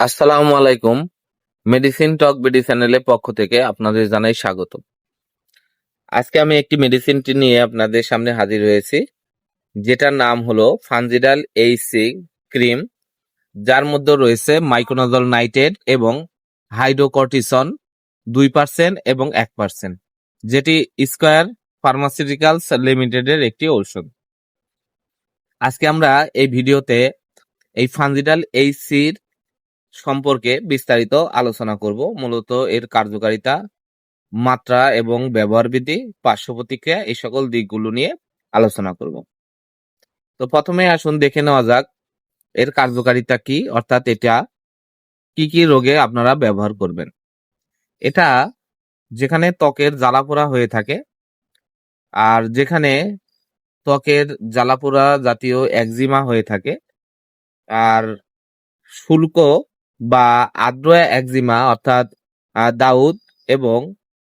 আসসালামু আলাইকুম। মেডিসিন টক বিডি চ্যানেলের পক্ষ থেকে আপনাদের জানাই স্বাগত আজকে আমি একটি মেডিসিনটি নিয়ে আপনাদের সামনে হাজির হয়েছি, যেটার নাম হলো ফানজিডাল এইসি ক্রিম যার মধ্যে রয়েছে মাইক্রোনাজল নাইট্রেট এবং হাইড্রোকর্টিসন দুই পার্সেন্ট এবং এক পার্সেন্ট যেটি স্কয়ার ফার্মাসিউটিক্যালস লিমিটেডের একটি ঔষধ। আজকে আমরা এই ভিডিওতে এই ফানজিডাল এইসির সম্পর্কে বিস্তারিত আলোচনা করব। মূলত এর কার্যকারিতা, মাত্রা এবং ব্যবহার বিধি, পার্শ্ব প্রতিক্রিয়া এই সকল দিকগুলো নিয়ে আলোচনা করব। তো প্রথমে আসুন দেখে নেওয়া যাক এর কার্যকারিতা কি, অর্থাৎ এটা কি কি রোগে আপনারা ব্যবহার করবেন। এটা যেখানে ত্বকের জ্বালাপোড়া হয়ে থাকে আর যেখানে ত্বকের জ্বালাপোড়া জাতীয় একজিমা হয়ে থাকে আর শুল্ক বা আর্দ্র একজিমা অর্থাৎ দাউদ এবং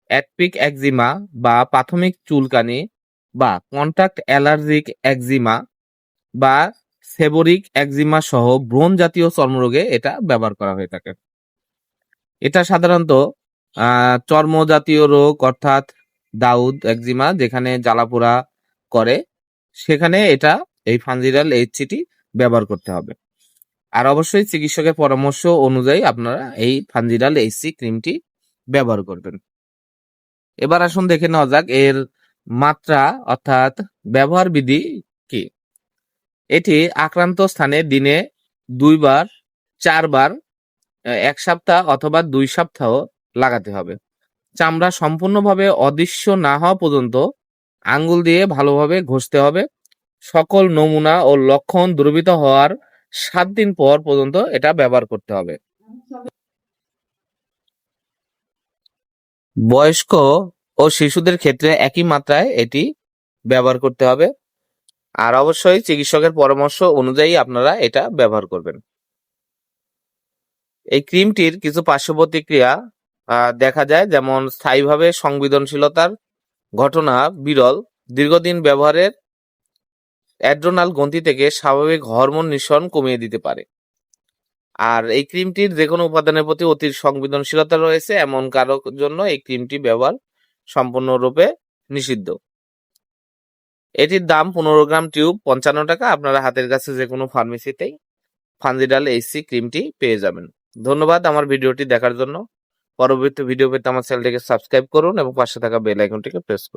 অ্যাটপিক একজিমা বা প্রাথমিক চুলকানি বা কন্টাক্ট অ্যালার্জিক একজিমা বা সেবরিক একজিমা সহ ব্রণ জাতীয় চর্মরোগে এটা ব্যবহার করা হয়ে থাকে। এটা সাধারণত চর্ম জাতীয় রোগ অর্থাৎ দাউদ একজিমা যেখানে জ্বালাপোড়া করে, সেখানে এটা এই ফানজিরাল এইচসিটি ব্যবহার করতে হবে। আর অবশ্যই চিকিৎসকের পরামর্শ অনুযায়ী আপনারা এই ফানজিরাল এইচসি ক্রিমটি ব্যবহার করবেন। এবার আসুন দেখে নেওয়া যাক এর মাত্রা অর্থাৎ ব্যবহার বিধি কি। এটি আক্রান্ত স্থানে দিনে দুইবার, চারবার এক সপ্তাহ অথবা দুই সপ্তাহ লাগাতে হবে। চামড়া সম্পূর্ণভাবে অদৃশ্য না হওয়া পর্যন্ত আঙ্গুল দিয়ে ভালোভাবে ঘষতে হবে। সকল নমুনা ও লক্ষণ দ্রবীত হওয়ার সাত দিন পর পর্যন্ত এটা ব্যবহার করতে হবে। বয়স্ক ও শিশুদের ক্ষেত্রে একই মাত্রায় এটি ব্যবহার করতে হবে। আর অবশ্যই চিকিৎসকের পরামর্শ অনুযায়ী আপনারা এটা ব্যবহার করবেন। এই ক্রিমটির কিছু পার্শ্ব প্রতিক্রিয়া আহ, দেখা যায় যেমন স্থায়ীভাবে সংবেদনশীলতার ঘটনা বিরল দীর্ঘদিন ব্যবহারের অ্যাড্রোনাল গ্রন্থি থেকে স্বাভাবিক হরমোন নিঃসরণ কমিয়ে দিতে পারে। আর এই ক্রিমটির যে কোনো উপাদানের প্রতি অতি সংবেদনশীলতা রয়েছে, এমন কারও জন্য এই ক্রিমটি ব্যবহার সম্পূর্ণরূপে নিষিদ্ধ। এটির দাম পনেরো গ্রাম টিউব, পঞ্চান্ন টাকা। আপনারা হাতের কাছে যে কোনো ফার্মেসিতেই ফানজিডাল এইসি ক্রিমটি পেয়ে যাবেন। ধন্যবাদ আমার ভিডিওটি দেখার জন্য। পরবর্তী ভিডিও পেতে আমার চ্যানেলটিকে সাবস্ক্রাইব করুন এবং পাশে থাকা বেল আইকনটিকে প্রেস করুন।